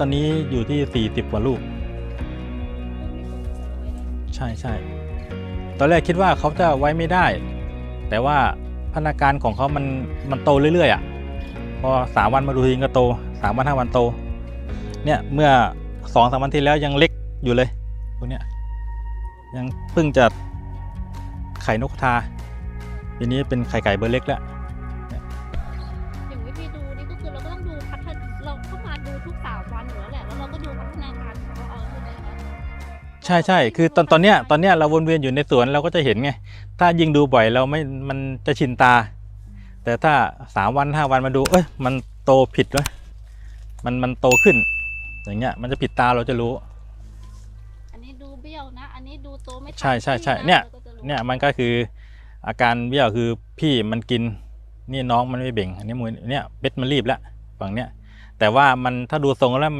ตอนนี้อยู่ที่ 40 กว่าลูก ใช่ใช่ตอนแรกคิดว่าเขาจะไว้ไม่ได้ แต่ว่าพัฒนาการของเขามันมันโตเรื่อยๆอะ พอสามวันมาดูทีก็โตสามวันห้าวันโต เนี่ยเมื่อสองสามวันที่แล้วยังเล็กอยู่เลยพวกเนี้ยยังเพิ่งจะไข่นกกระทาทีนี้เป็นไข่ไก่เบอร์เล็กแล้วอย่างวิธีดูนี่ก็คือเราก็ต้องดูพัฒนา ทุกสามวันอยู่แล้วแหละแล้วเราก็ดูพัฒนาการของเขาเอาใช่ไหมคะใช่ใช่คือตอนตอนเนี้ยตอนเนี้ยเราวนเวียนอยู่ในสวนเราก็จะเห็นไง ถ้ายิ่งดูบ่อยเราไม่มันจะชินตา แต่ถ้าสามวันห้าวันมาดู เอ้ยมันโตผิดแล้วมันมันโตขึ้น อย่างเงี้ยมันจะผิดตาเราจะรู้ อันนี้ดูเบี้ยวนะ อันนี้ดูโตไม่ตามใช่ใช่ใช่ที่ะเนี่ย ราก็จะรู้เนี่ยมันก็คืออาการเบี้ยวคือพี่มันกิน นี่น้องมันไม่เบ่ง อันนี้มือเนี่ยเบ็ดมันรีบแล้วฝั่งเนี้ย แต่ว่ามันถ้าดูทรงแล้ว